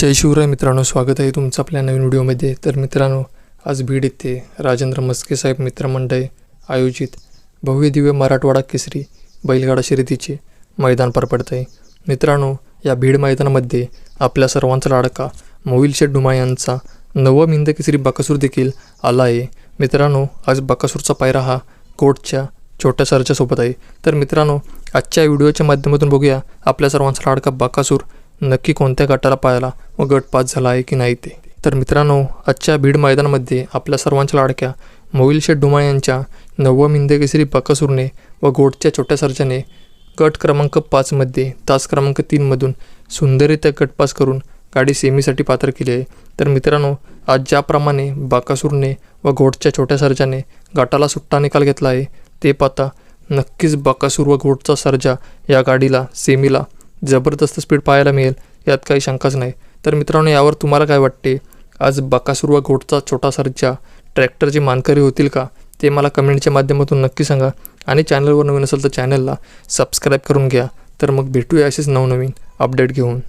जय शिवराय मित्रांनो स्वागत आहे तुमचं आपल्या नवीन व्हिडिओमध्ये. तर मित्रांनो आज बीड येथे राजेंद्र मस्के साहेब मित्रमंडळ आयोजित भव्य दिव्य मराठवाडा केसरी बैलगाडा शर्यतीचे मैदान पार पडत आहे मित्रांनो या बीड मैदानामध्ये आपल्या सर्वांचा लाडका मोविल शेठ डुमा यांचा नवम हिंद केसरी बकासूर देखील आला आहे. मित्रांनो आज बकासूरचा पायरा हा कोटच्या छोट्या सरच्या सोबत आहे. तर मित्रांनो आजच्या व्हिडिओच्या माध्यमातून बघूया आपल्या सर्वांचा लाडका बकासूर नक्की कोणत्या गटाला पाहिला व गट पास झाला आहे की नाही ते. तर मित्रांनो आजच्या बीड मैदानामध्ये आपल्या सर्वांच्या लाडक्या मोविल शेठ डुमा यांच्या नवम हिंद केसरी बकासूरने व गोटच्या छोट्या सर्जाने गट क्रमांक पाचमध्ये तास क्रमांक तीनमधून सुंदररित्या गट पास करून गाडी सेमीसाठी पात्र केली आहे. तर मित्रांनो आज ज्याप्रमाणे बाकासूरने व घोटच्या छोट्या सर्जाने गटाला सुट्टा निकाल घेतला आहे ते पाहता नक्कीच बाकासूर व घोटचा सर्जा या गाडीला सेमीला जबरदस्त स्पीड पाहायला मिळेल यात काही शंकाच नाही. तर मित्रांनो यावर तुम्हाला काय वाटते? आज बकासूर व घोटचा छोटा सर्जा ट्रॅक्टरची मानकरी होतील का? ते मला कमेंटच्या माध्यमातून नक्की सांगा. आणि चॅनलवर नवीन असेल तर चॅनलला सबस्क्राईब करून घ्या. तर मग भेटूया असेच नवनवीन अपडेट घेऊन.